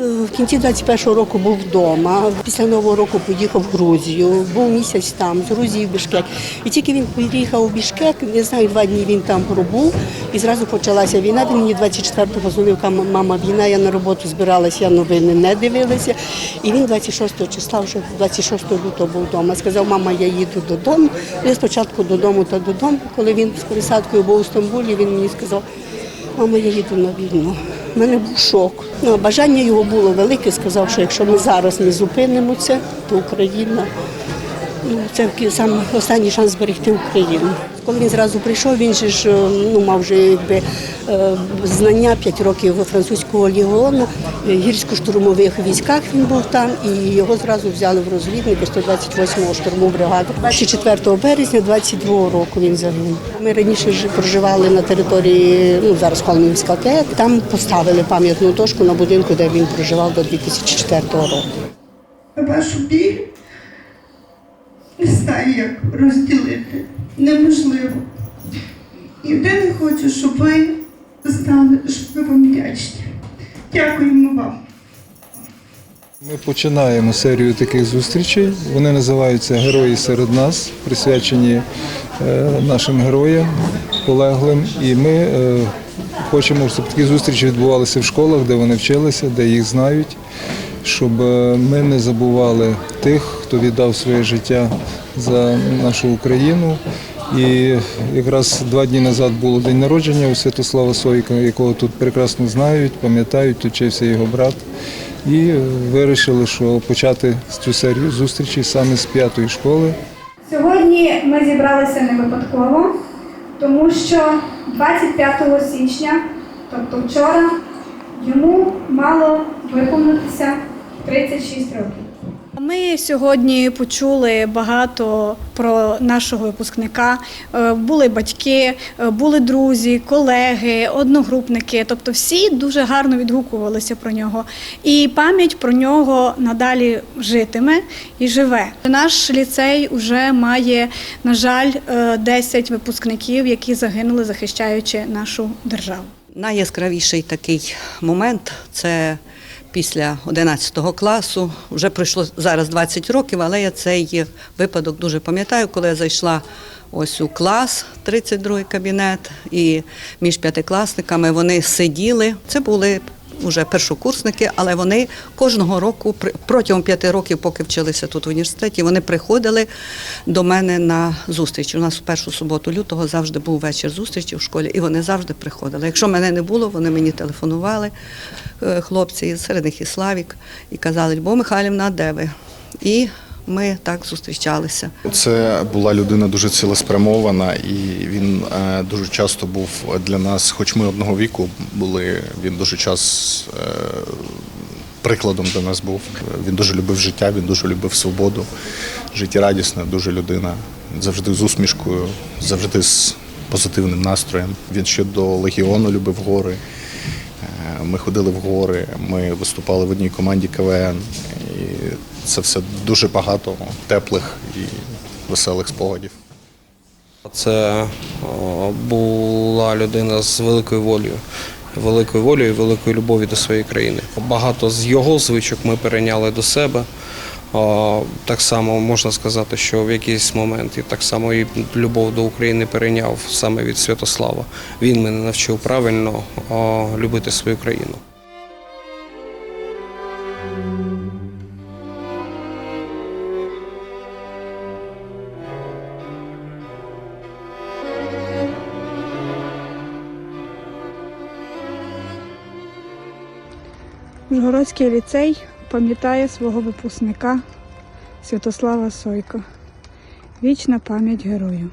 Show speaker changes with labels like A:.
A: Е, В кінці 21-го року був вдома. Після нового року поїхав в Грузію. Був місяць там, з Грузії в Бішкек. І тільки він приїхав у Бішкек, не знаю, два дні він там пробув. І зразу почалася війна. Він мені 24-го позвонив, каже, мама, війна, я на роботу збиралася, я новини не дивилася. І він 26 числа, вже 26 лютого був вдома. Сказав, мама, я їду додому. Я спочатку додому та додому. Коли він з пересадкою був у Стамбулі, він мені сказав, Мама, я їду на війну. У мене був шок. Ну, бажання його було велике. Сказав, що якщо ми зараз не зупинимо це, то Україна ну, це саме останній шанс зберегти Україну. Коли він зразу прийшов, він же ж е, ну, мав вже якби е, знання 5 років французького легіону, е, гірсько-штурмових військах він був там, і його зразу взяли в розвідники 128-го штурму бригади. 24 березня 22 року він загинув. Ми раніше ж проживали на території, ну зараз Холмівська ТЕК. Там поставили пам'ятну дошку на будинку, де він проживав до 2004 року.
B: Вашу біль знаю, як розділити. Неможливо. Єдине хочу, щоб ви знали, що ми вам вдячні. Дякуємо вам.
C: Ми починаємо серію таких зустрічей. Вони називаються Герої серед нас, присвячені е, нашим героям, полеглим. І ми е, хочемо, щоб такі зустрічі відбувалися в школах, де вони вчилися, де їх знають, щоб е, ми не забували тих, хто віддав своє життя за нашу Україну. І якраз два дні назад було день народження у Святослава Сойка, якого тут прекрасно знають, пам'ятають, тут його брат. І е, вирішили, що почати цю серію зустрічей саме з п'ятої школи.
D: Сьогодні ми зібралися не випадково, тому що 25 січня, тобто вчора, йому мало виповнитися 36 років. Ми сьогодні почули багато про нашого випускника. Е, Були батьки, е, були друзі, колеги, одногрупники. Тобто всі дуже гарно відгукувалися про нього. І пам'ять про нього надалі житиме і живе. Наш ліцей вже має, на жаль, е, 10 випускників, які загинули, захищаючи нашу державу.
E: Найяскравіший такий момент це після 11 класу. Вже пройшло зараз 20 років, але я цей випадок дуже пам'ятаю, коли я зайшла ось у клас, 32-й кабінет, і між п'ятикласниками вони сиділи. Це були вже першокурсники, але вони кожного року протягом п'яти років, поки вчилися тут в університеті, вони приходили до мене на зустріч. У нас в першу суботу лютого завжди був вечір зустрічі в школі, і вони завжди приходили. Якщо мене не було, вони мені телефонували, е, хлопці, серед них і Славік, і казали, Любов Михайлівна, де ви? І ми так зустрічалися.
F: Це була людина дуже цілеспрямована, і він е, дуже часто був для нас, хоч ми одного віку були, він дуже час е, прикладом для нас був. Він дуже любив життя, він дуже любив свободу, життєрадісна, дуже людина, завжди з усмішкою, завжди з позитивним настроєм. Він ще до легіону любив гори. Е, Ми ходили в гори, ми виступали в одній команді КВН. І це все дуже багато теплих і веселих спогадів.
G: Це була людина з великою волею, великою волею і великою любов'ю до своєї країни. Багато з його звичок ми перейняли до себе. Так само можна сказати, що в якийсь момент і так само і любов до України перейняв саме від Святослава. Він мене навчив правильно любити свою країну.
H: Ужгородський ліцей пам'ятає свого випускника Святослава Сойко. Вічна пам'ять герою.